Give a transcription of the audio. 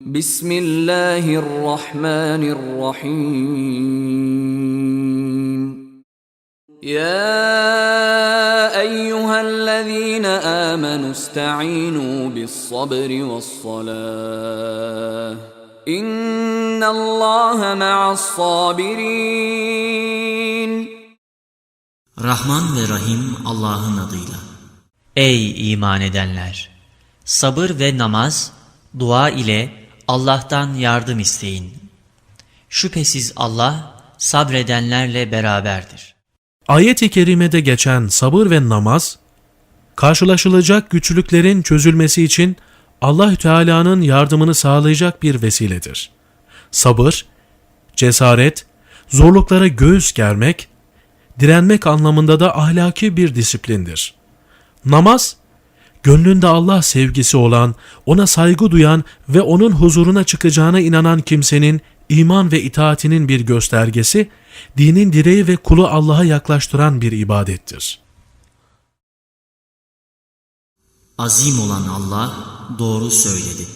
Bismillahirrahmanirrahim. Ya eyyühellezîne âmenü sta'inû bis-sabri ve's-salâh. İnnallâhe ma'as-sabirin. Rahman ve Rahim Allah'ın adıyla. Ey iman edenler! Sabır ve namaz, dua ile Allah'tan yardım isteyin. Şüphesiz Allah sabredenlerle beraberdir. Ayet-i kerimede geçen sabır ve namaz, karşılaşılacak güçlüklerin çözülmesi için Allahü Teala'nın yardımını sağlayacak bir vesiledir. Sabır, cesaret, zorluklara göğüs germek, direnmek anlamında da ahlaki bir disiplindir. Namaz, gönlünde Allah sevgisi olan, ona saygı duyan ve onun huzuruna çıkacağına inanan kimsenin iman ve itaatinin bir göstergesi, dinin direği ve kulu Allah'a yaklaştıran bir ibadettir. Azim olan Allah doğru söyledi.